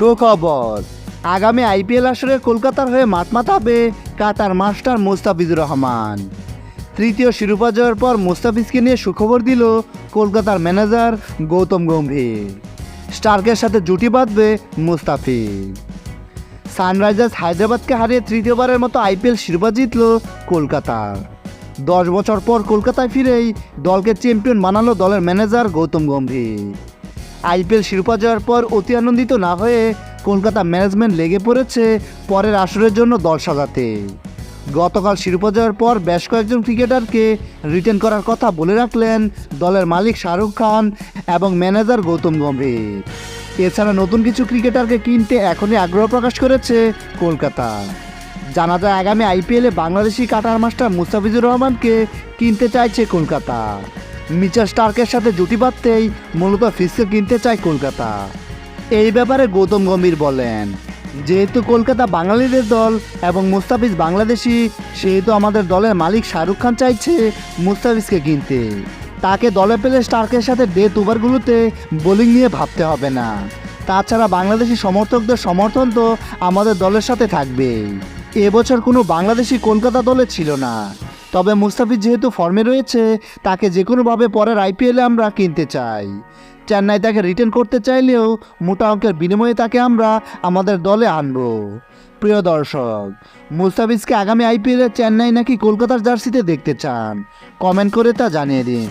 সুখবর। আগামী আইপিএল আসরে কলকাতার হয়ে মাঠ মাতাবে কাতার মাস্টার মোস্তাফিজুর রহমান। তৃতীয় শিরোপা জয়ের পর মোস্তাফিজকে নিয়ে সুখবর দিল কলকাতার ম্যানেজার গৌতম গম্ভীর। স্টার্কের সাথে জুটি বাঁধবে মুস্তাফিজ। সানরাইজার্স হায়দ্রাবাদকে হারিয়ে তৃতীয়বারের মতো আইপিএল শিরোপা জিতল কলকাতা। দশ বছর পর কলকাতায় ফিরেই দলকে চ্যাম্পিয়ন বানালো দলের ম্যানেজার গৌতম গম্ভীর। আইপিএল শিরোপা জয়ের পর অতি আনন্দিত না হয়ে কলকাতা ম্যানেজমেন্ট লেগে পড়েছে পরের আসরের জন্য দল সাজাতে। গতকাল শিরোপা জয়ের পর বেশ কয়েকজন ক্রিকেটারকে রিটেন করার কথা বলে রাখলেন দলের মালিক শাহরুখ খান এবং ম্যানেজার গৌতম গম্ভীর। এছাড়া নতুন কিছু ক্রিকেটারকে কিনতে এখনই আগ্রহ প্রকাশ করেছে কলকাতা। জানা যায় আগামী আইপিএলে বাংলাদেশি কাটার মাস্টার মুস্তাফিজুর রহমানকে কিনতে চাইছে কলকাতা। মিচার স্টার্কের সাথে জুটি বাঁধতেই মূলত ফিসকে কিনতে চায় কলকাতা। এই ব্যাপারে গৌতম গম্ভীর বলেন, যেহেতু কলকাতা বাঙালিদের দল এবং মুস্তাফিজ বাংলাদেশি, সেহেতু আমাদের দলের মালিক শাহরুখ খান চাইছে মুস্তাফিজকে কিনতে। তাকে দলে পেলে স্টার্কের সাথে ডেথ ওভারগুলোতে বোলিং নিয়ে ভাবতে হবে না। তাছাড়া বাংলাদেশি সমর্থকদের সমর্থন তো আমাদের দলের সাথে থাকবেই। এবছর কোনো বাংলাদেশি কলকাতা দলে ছিল না। তবে মুস্তাফিজ যেহেতু ফর্মে রয়েছে, তাকে যে কোনোভাবে পরের আইপিএলে আমরা কিনতে চাই। চেন্নাই তাকে রিটার্ন করতে চাইলেও মোটা অঙ্কের বিনিময়ে তাকে আমরা আমাদের দলে আনব। প্রিয় দর্শক, মুস্তাফিজকে আগামী আইপিএলে চেন্নাই নাকি কলকাতার জার্সিতে দেখতে চান? কমেন্ট করে তা জানিয়ে দিন।